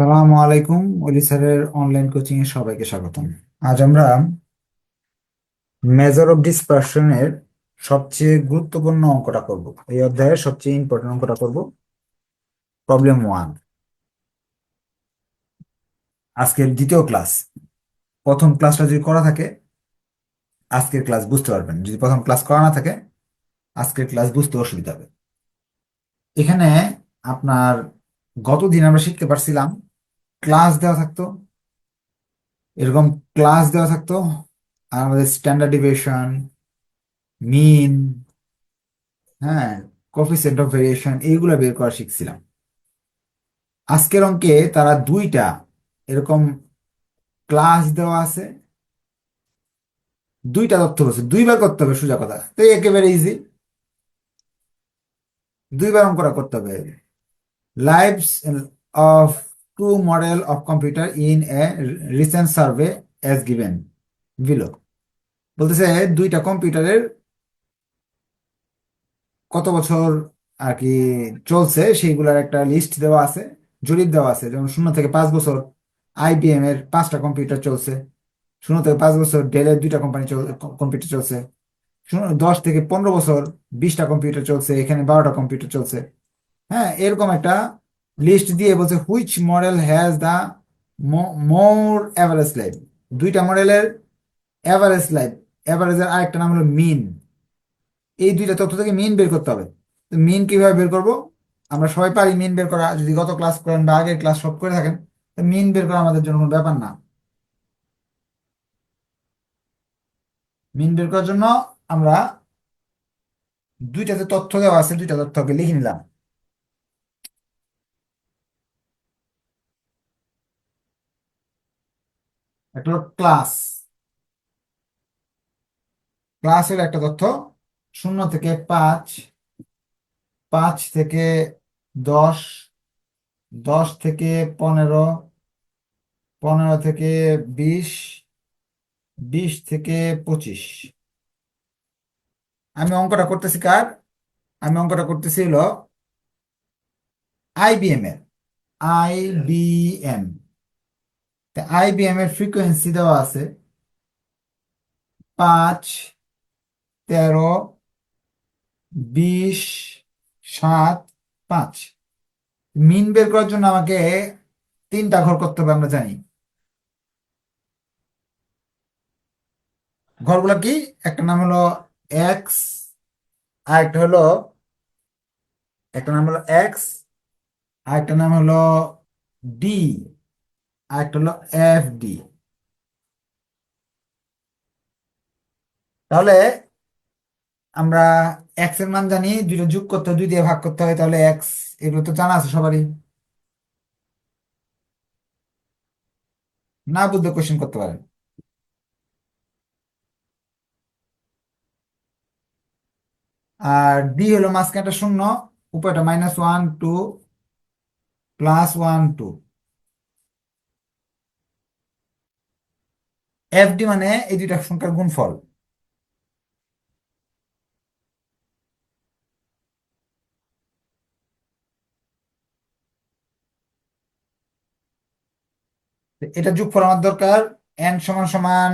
সালামু আলাইকুম ওলি স্যারের অনলাইন কোচিং এ সবাইকে স্বাগতম। আজ আমরা মেজার অফ ডিসপারশনের সবচেয়ে গুরুত্বপূর্ণ অঙ্কটা করব। এই অধ্যায়ের সবচেয়ে ইম্পর্টেন্ট অঙ্কটা করব। প্রবলেম ওয়ান আজকের দ্বিতীয় ক্লাস প্রথম ক্লাসটা যদি করা থাকে, আজকের ক্লাস বুঝতে পারবেন। যদি প্রথম ক্লাস করা না থাকে, আজকের ক্লাস বুঝতে অসুবিধা হবে। এখানে আপনার গতদিন আমরা শিখতে পারছিলাম ক্লাস দেওয়া থাকতো, এরকম ক্লাস দেওয়া থাকতো, আর আমাদের স্ট্যান্ডার্ড ডিভিয়েশন মিন হ্যাঁ কোফিসিয়েন্ট অফ ভেরিয়েশন এইগুলো বের করা শিখছিলাম। আজকের অঙ্কে তারা দুইটা এরকম ক্লাস দেওয়া আছে, দুইটা তথ্য রয়েছে, দুইবার করতে হবে, সোজা কথা। তো একেবারে ইজি দুইবার অঙ্কটা করতে হবে। Lives of two model of computer in a recent survey as given below বলতেছে দুইটা কম্পিউটারের কত বছর আর কি চলছে, সেইগুলোর একটা লিস্ট দেওয়া আছে, জরিপ দেওয়া আছে। যেমন শূন্য থেকে পাঁচ বছর আইবিএম এর পাঁচটা কম্পিউটার চলছে, শূন্য থেকে পাঁচ বছর ডেলের দুইটা কোম্পানি কম্পিউটার চলছে দশ থেকে পনেরো বছর বিশটা কম্পিউটার চলছে, এখানে বারোটা কম্পিউটার চলছে। হ্যাঁ এরকম একটা লিস্ট দিয়ে বলছে which model has the more average life দুইটা মডেলের অ্যাভারেজ লাইফ অ্যাভারেজের আরেকটা নাম হলো মিন এই দুইটা তথ্য থেকে মিন বের করতে হবে। তো মিন কীভাবে বের করব? আমরা সবাই পারি মিন বের করা। যদি গত ক্লাস করেন বা আগের ক্লাস সব করে থাকেন, তো মিন বের করা আমাদের জন্য কোনো ব্যাপার না। মিন বের করার জন্য আমরা দুইটাতে তথ্য দেওয়া আছে, দুইটা তথ্যকে লিখে নিলাম। একটা হলো ক্লাস ক্লাসের একটা তথ্য, শূন্য থেকে পাঁচ পাঁচ থেকে দশ দশ থেকে পনেরো পনেরো থেকে বিশ বিশ থেকে পঁচিশ। আমি অঙ্কটা করতেছি কার? আমি অঙ্কটা করতেছি হলো আইবিএম এর। আইবিএম আইবিএম এর ফ্রিকোয়েন্সি দেওয়া আছে পাঁচ, তেরো, বিশ, সাত, পাঁচ। মিন বের করার জন্য আমাকে তিনটা ঘর করতে হবে, আমরা জানি। ঘরগুলো কি? একটা নাম হলো এক্স আর একটা হলো একটা নাম হলো এক্স আর একটা নাম হলো ডি আর একটা হলো এফ ডি তাহলে আমরা এক্সের মান জানি, দুইটা যোগ করতে হয় দুই দিয়ে ভাগ করতে হয় তাহলে এক্স এগুলো তো জানা আছে সবারই। না বুঝতে কোশ্চেন করতে পারেন। আর ডি হলো মাঝখানটা শূন্য, উপরটা minus one two plus one two F D মানে এই দুইটা সংখ্যার গুণফল। এটা যোগফল আমার দরকার এন সমান সমান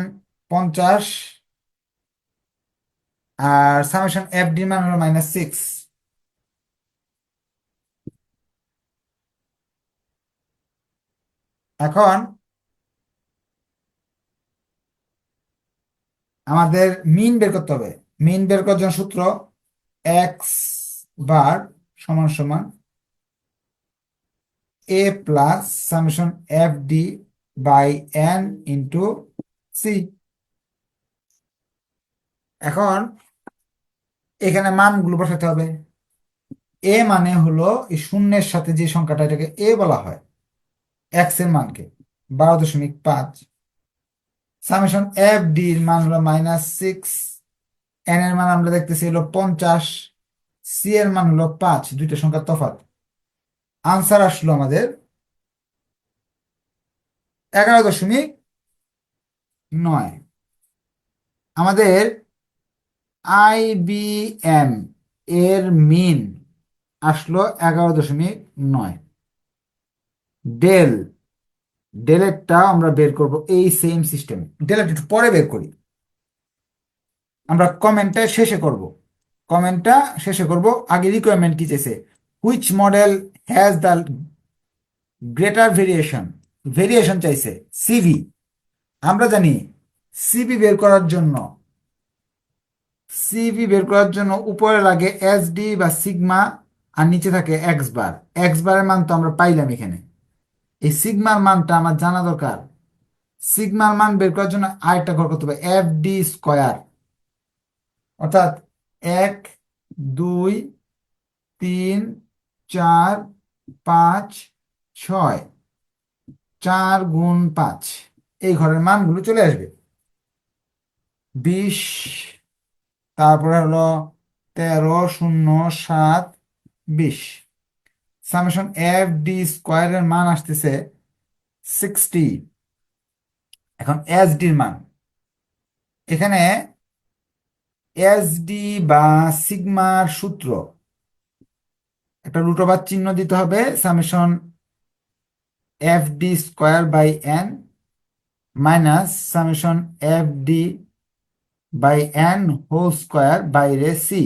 পঞ্চাশ, আর সামেশন এফ ডি মান হলো মাইনাস সিক্স এখন আমাদের মিন বের করতে হবে। মিন বের করার জন্য সূত্র এক্স বার সমান সমান A plus summation F D by N into C এখন এখানে মানগুলো বসাতে হবে। এ মানে হলো এই শূন্যের সাথে যে সংখ্যাটা এটাকে এ বলা হয় এক্সের মানকে, বারো দশমিক পাঁচ। সামেশন এফ ডি মান হলো মাইনাস সিক্স এন এর মান আমরা দেখতেছি হলো পঞ্চাশ সি এর মান হলো পাঁচ, দুইটা সংখ্যার তফাৎ। আনসার আসলো আমাদের এগারো দশমিক নয়। আমাদের আইবিএম এর মিন আসলো এগারো দশমিক নয়। ডেল ডেলেটটা আমরা বের করব এই সেম সিস্টেম ডেলেট একটু পরে বের করি। আমরা কমেন্টটা শেষে করব। কমেন্টটা শেষে করব। আগে রিকোয়ারমেন্ট কি চেয়েছে which model has the greater variation variation চাইছে সিভি আমরা জানি সিভি বের করার জন্য সিভি বের করার জন্য উপরে লাগে এসডি বা সিগমা আর নিচে থাকে এক্স বার এক্স বারের মান তো আমরা পাইলাম এখানে। এই সিগমার মানটা আমার জানা দরকার। সিগমার মান বের করার জন্য আরেকটা ঘর করতে হবে, এফ ডি স্কোয়ার। অর্থাৎ এক, দুই, তিন, চার, পাঁচ, ছয়। চার গুণ পাঁচ। এই ঘরের মানগুলো চলে আসবে। বিশ, তারপরে হলো তেরো, শূন্য, সাত, বিশ। সামেশন এফ ডি স্কোয়ারের মান আসতেছে সিক্সটি। এখন এস ডির মান। এখানে এস ডি বা সিগমার সূত্র। একটা রুট চিহ্ন দিতে হবে, summation F D square by N minus summation F D by N whole square বাইরে সি।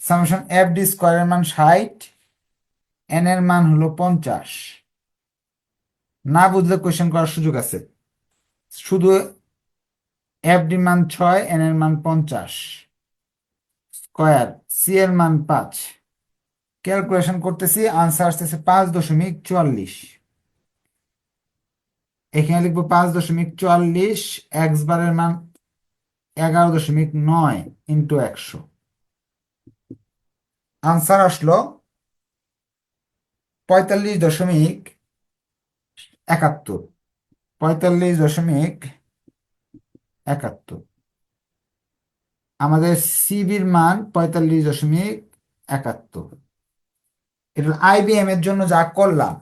সামেশন এফ ডি স্কোয়ারের মান ষাট এন এর মান হলো পঞ্চাশ। না বুঝলে কোয়েশ্চেন করার সুযোগ আছে। শুধু এফ ডি মান ছয় এন এর মান পঞ্চাশ। স্কোয়ার সি এর মান পাঁচ। ক্যালকুলেশন করতেছি আনসার আসতেছে পাঁচ দশমিক চুয়াল্লিশ। এখানে লিখব পাঁচ দশমিক চুয়াল্লিশ এক্স বারের মান এগারো দশমিক নয় ইন্টু একশো। আনসার আসলো পঁয়তাল্লিশ দশমিক একাত্তর। পঁয়তাল্লিশ দশমিক একাত্তর। আমাদের সিবির মান পঁয়তাল্লিশ দশমিক একাত্তর। এটা আইবিএম এর জন্য যা করলাম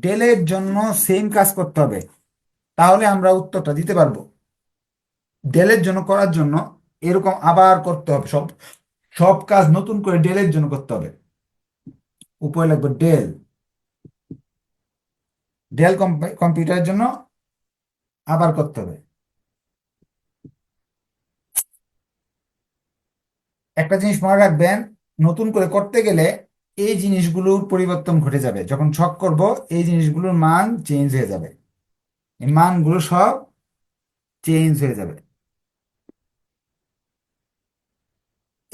ডেলের জন্য সেম কাজ করতে হবে। তাহলে আমরা উত্তরটা দিতে পারব। ডেলের জন্য করার জন্য এরকম আবার করতে হবে। সব সব কাজ নতুন করে ডেলের জন্য করতে হবে। উপরে লাগবে ডেল। ডেল কম্পিউটারের জন্য আবার করতে হবে। একটা জিনিস মনে রাখবেন, নতুন করে করতে গেলে এই জিনিসগুলোর পরিবর্তন ঘটে যাবে। যখন ছক করব, এই জিনিসগুলোর মান চেঞ্জ হয়ে যাবে। এই মানগুলো সব চেঞ্জ হয়ে যাবে।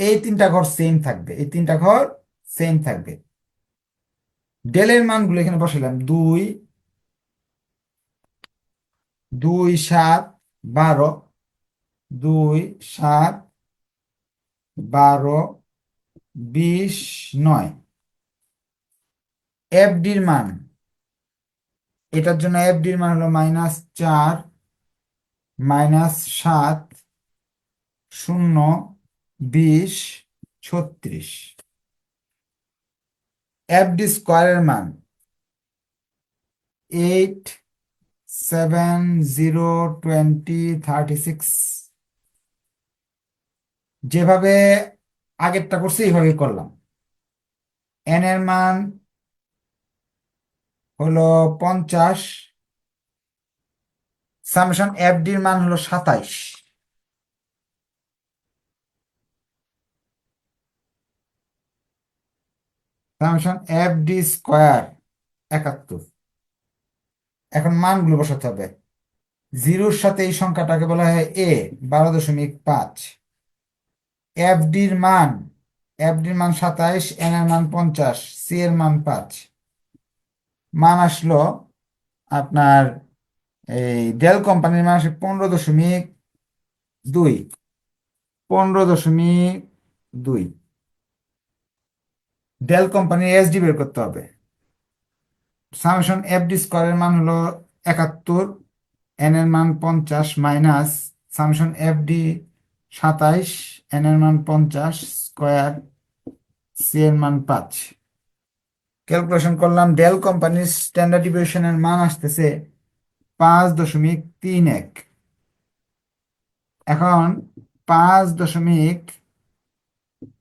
এই তিনটা ঘর সেম থাকবে। এই তিনটা ঘর সেম থাকবে। ডেলের মানগুলো এখানে বসালাম দুই দুই, সাত, বারো। দুই, সাত, বারো, বিশ, নয়। এফডির মান। এটার জন্য এফডির মান হলো মাইনাস চার, মাইনাস সাত, শূন্য, বিশ, ছত্রিশ। এফডি স্কোয়ারের মান eight seven zero twenty thirty six যেভাবে আগেরটা করছি এইভাবে করলাম। এন এর মান হলো পঞ্চাশ। সামেশন এফ ডির মান হলো সাতাইশ। সামেশন এফ ডি স্কোয়ার একাত্তর। এখন মানগুলো বসাতে হবে। জিরোর সাথে এই সংখ্যাটাকে বলা হয় এ বারো দশমিক পাঁচ। এফ ডির মান এফ ডির মান সাতাইশ এন এর মান পঞ্চাশ সি এর মান পাঁচ। মান আসলো আপনার এই ডেল কোম্পানির মান আসে পনেরো দশমিক দুই। পনেরো দশমিক দুই। ডেল কোম্পানির এসডি বের করতে হবে। সামেশন এফ ডি স্কোয়ারের মান হলো একাত্তর এন এর মান পঞ্চাশ মাইনাস সামেশন এফ ডি সাতাইশ এন এর মান পঞ্চাশ স্কোয়ার সি এর মান পাঁচ। ক্যালকুলেশন করলাম ডেল কোম্পানির স্ট্যান্ডার্ড ডিভিয়েশনের মান আসতেছে পাঁচ দশমিক তিন এক। এখন পাঁচ দশমিক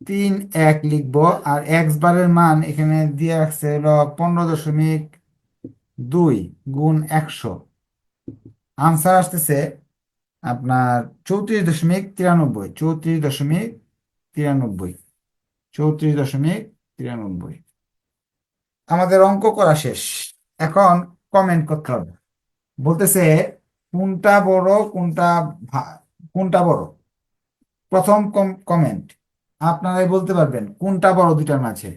তিন এক লিখব, আর এক্স বারের মান এখানে দিয়ে রাখছে হলো পনেরো দশমিক দুই গুণ একশো। আনসার আসতেছে আপনার চৌত্রিশ দশমিক তিরানব্বই, চৌত্রিশ দশমিক তিরানব্বই, চৌত্রিশ দশমিক তিরানব্বই। আমাদের অঙ্ক করা শেষ। এখন কমেন্ট করতে হবে। বলতেছে, কোনটা বড়, কোনটা কোনটা বড়? প্রথম কমেন্ট আপনারাই বলতে পারবেন কোনটা বড় দুটার মাঝে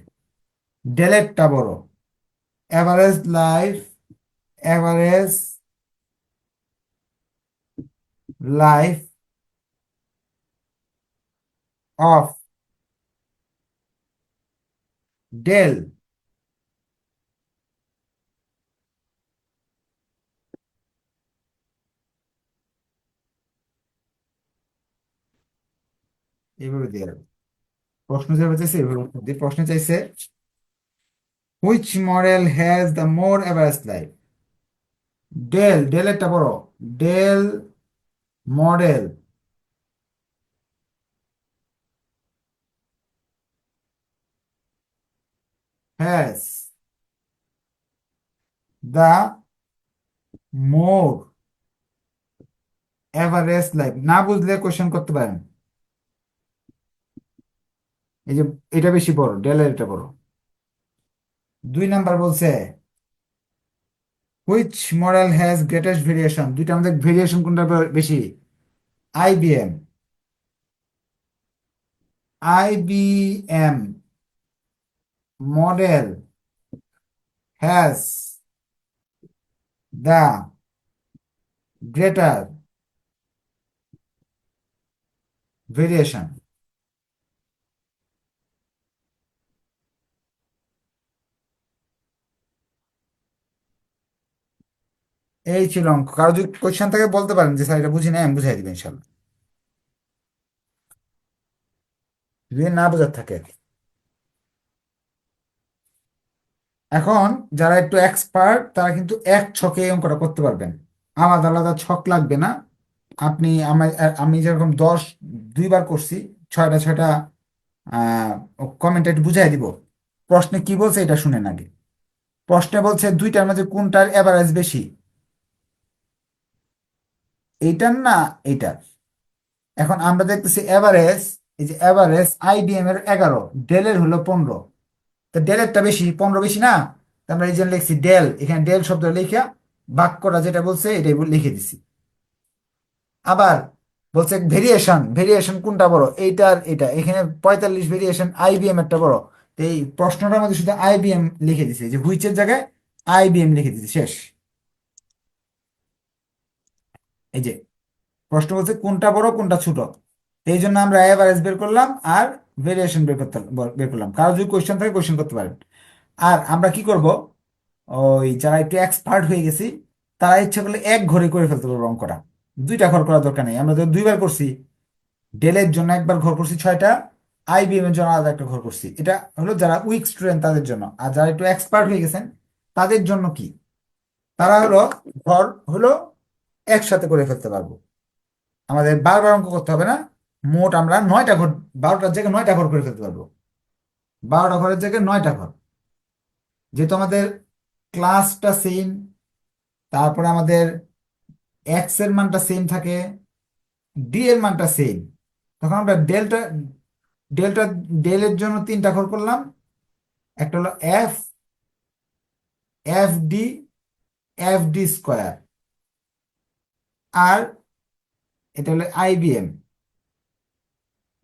ডেলেটটা বড়। Average life average life of Dell. এভাবে দিয়ে। প্রশ্ন যেভাবে চাইছে এইভাবে উত্তর দিই প্রশ্ন চাইছে which model has the more average life Dell Dell একটা বড়। Dell model has the more average life না বুঝলে কোশ্চেন করতে পারেন। এই যে এটা বেশি বড় ডেলের এটা বড়। দুই নাম্বার বলছে which model has greatest variation দুইটা আমাদের ভেরিয়েশন কোনটা বেশি? IBM IBM model has the greater variation এই ছিল অঙ্ক। কারও যদি কোয়েশ্চেন থাকে বলতে পারেন, যে স্যার এটা বুঝি নাই, আমি বুঝাই দিবেন ইনশাল্লাহ যদি না বোঝার থাকে এখন যারা একটু এক্সপার্ট তারা কিন্তু এক ছকে এই অঙ্কটা করতে পারবেন। আলাদা আলাদা ছক লাগবে না। আপনি আমি যেরকম দশ দুইবার করছি, ছয়টা ছয়টা কমেন্ট একটু বুঝাই দিব। প্রশ্নে কি বলছে এটা শুনেন আগে। প্রশ্নে বলছে দুইটার মাঝে কোনটার এভারেজ বেশি? এইটার না এইটার এখন আমরা দেখতেছি এভারেজ এই যে এভারেজ আইবিএম এর এগারো ডেলের হলো পনেরো। তো ডেলেরটা বেশি, পনেরো বেশি না? আমরা এই জন্য লিখছি ডেল এখানে ডেল শব্দ লিখা বাক্যটা যেটা বলছে, এটাই লিখে দিছি। আবার বলছে ভেরিয়েশন ভেরিয়েশন কোনটা বড়? এইটার এটা। এখানে পঁয়তাল্লিশ ভেরিয়েশন আইবিএম একটা বড়। এই প্রশ্নটার মধ্যে শুধু আইবিএম লিখে দিছে। যে হুইচের জায়গায় আইবিএম লিখে দিছে। শেষ। এই যে, প্রশ্ন বলছে কোনটা বড়, কোনটা ছোট? এই জন্য আমরা এভারেজ বের করলাম আর ভেরিয়েশন বের করতে বের করলাম। কারও যদি কোয়েশ্চেন থাকে কোয়েশ্চেন করতে পারেন। আর আমরা কি করব? ওই যারা একটু এক্সপার্ট হয়ে গেছি, তারা ইচ্ছা করলে এক ঘরে করে ফেলতে পারব অঙ্কটা। দুইটা ঘর করার দরকার নেই। আমরা তো দুইবার করছি। ডেলের জন্য একবার ঘর করছি ছয়টা আইবিএম এর জন্য আলাদা একটা ঘর করছি। এটা হলো যারা উইক স্টুডেন্ট তাদের জন্য। আর যারা একটু এক্সপার্ট হয়ে গেছেন, তাদের জন্য কি? তারা হলো ঘর হলো একসাথে করে ফেলতে পারব। আমাদের বারবার অঙ্ক করতে হবে না। মোট আমরা নয়টা ঘর, বারোটার জায়গায় নয়টা ঘর করে ফেলতে পারব। বারোটা ঘরের জায়গায় নয়টা ঘর। যেহেতু আমাদের ক্লাসটা সেম তারপরে আমাদের এক্সের মানটা সেম থাকে ডি এর মানটা সেম তখন আমরা ডেলটা ডেলটা ডেলের জন্য তিনটা ঘর করলাম। একটা হলো F F D F D square আর এটা হলো আইবিএম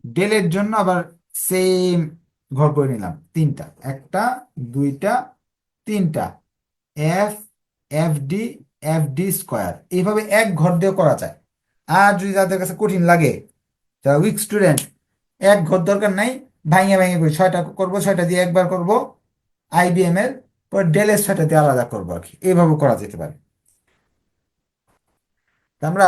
ডেলের জন্য আবার সেম ঘর করে নিলাম, তিনটা। একটা, দুইটা, তিনটা। F F D F D square এইভাবে এক ঘর দিয়ে করা যায়। আর যদি যাদের কাছে কঠিন লাগে, যারা উইক স্টুডেন্ট এক ঘর দরকার নাই ভাঙে ভাঙে করি ছয়টা করব, ছয়টা দিয়ে একবার করব। আইবিএম এর পর ডেলের ছয়টা দিয়ে আলাদা করব আর কি। এইভাবে করা যেতে পারে। আমরা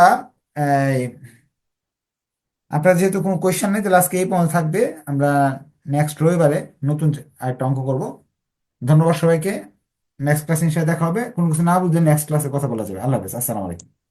আপনার যেহেতু কোনো কোয়েশ্চেন নেই, তাহলে আজকে এই পর্যন্ত থাকবে। আমরা নেক্সট রবিবারে নতুন আরেকটা অঙ্ক করব। ধন্যবাদ সবাইকে। নেক্সট ক্লাসে ইনশাআল্লাহ দেখা হবে। কোনো কিছু না বুঝলে নেক্সট ক্লাসে কথা বলা যাবে। আল্লাহ হাফেজ। আসসালামু আলাইকুম।